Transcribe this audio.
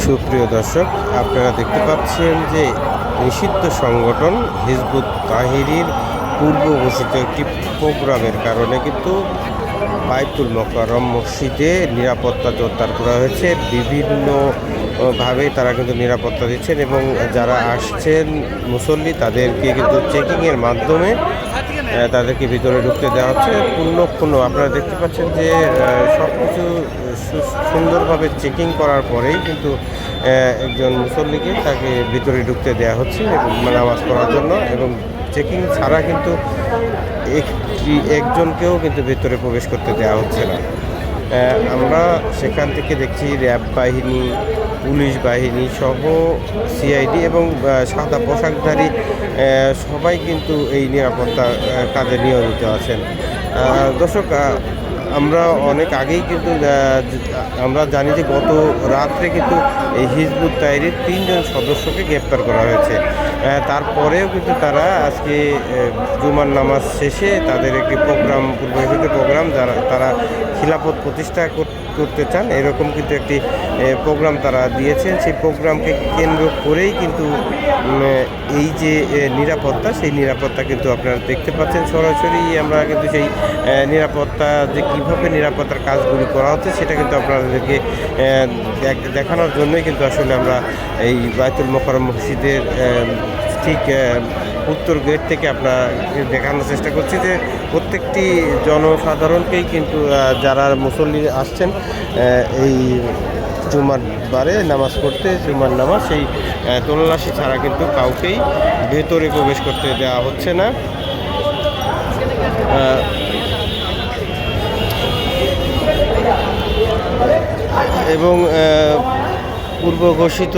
সুপ্রিয় দর্শক, আপনারা দেখতে পাচ্ছেন যে নিষিদ্ধ সংগঠন হিজবুত তাহিরির পূর্ব ঘোষিত একটি প্রোগ্রামের কারণে কিন্তু বাইতুল মকরম মসজিদে নিরাপত্তা জোরদার করা হয়েছে। বিভিন্ন ভাবে তারা কিন্তু নিরাপত্তা দিচ্ছেন এবং যারা আসছেন মুসল্লি, তাদেরকে কিন্তু চেকিংয়ের মাধ্যমে তাদেরকে ভিতরে ঢুকতে দেওয়া হচ্ছে। পূর্ণ পূর্ণ আপনারা দেখতে পাচ্ছেন যে সব কিছু সুন্দরভাবে চেকিং করার পরেই কিন্তু একজন মুসল্লিকে তাকে ভিতরে ঢুকতে দেওয়া হচ্ছে এবং নামাজ পড়ার জন্য এবং চেকিং ছাড়া কিন্তু একটি একজনকেও কিন্তু ভেতরে প্রবেশ করতে দেওয়া হচ্ছে না। আমরা সেখান থেকে দেখছি র্যাব বাহিনী, পুলিশ বাহিনী সহ সিআইডি এবং সাদা পোশাকধারী সবাই কিন্তু এই নিরাপত্তা কাজে নিয়োজিত আছেন। দর্শক আমরা অনেক আগেই কিন্তু আমরা জানি যে গত রাত্রে কিন্তু এই হিজবুত তাইরির তিনজন সদস্যকে গ্রেপ্তার করা হয়েছে। তারপরেও কিন্তু তারা আজকে জুমার নামাজ শেষে তাদের একটি প্রোগ্রাম পূর্ব প্রোগ্রাম, যারা, তারা খিলাফত প্রতিষ্ঠা কর- করতে চান, এরকম কিন্তু একটি প্রোগ্রাম তারা দিয়েছেন। সেই প্রোগ্রামকে কেন্দ্র করেই কিন্তু এই যে নিরাপত্তা, সেই নিরাপত্তা কিন্তু আপনারা দেখতে পাচ্ছেন। সরাসরি আমরা কিন্তু সেই নিরাপত্তা যে কীভাবে নিরাপত্তার কাজগুলি করা হচ্ছে, সেটা কিন্তু আপনাদেরকে দেখানোর জন্যই কিন্তু আসলে আমরা এই বায়তুল মোকারম মসজিদের ঠিক উত্তর গেট থেকে আপনার দেখানোর চেষ্টা করছি যে প্রত্যেকটি জনসাধারণকেই কিন্তু যারা মুসল্লি আসছেন এই জুমার বারে নামাজ পড়তে জুমার নামাজ, সেই তল্লাশি ছাড়া কিন্তু কাউকেই ভেতরে প্রবেশ করতে দেওয়া হচ্ছে না। এবং পূর্ব ঘোষিত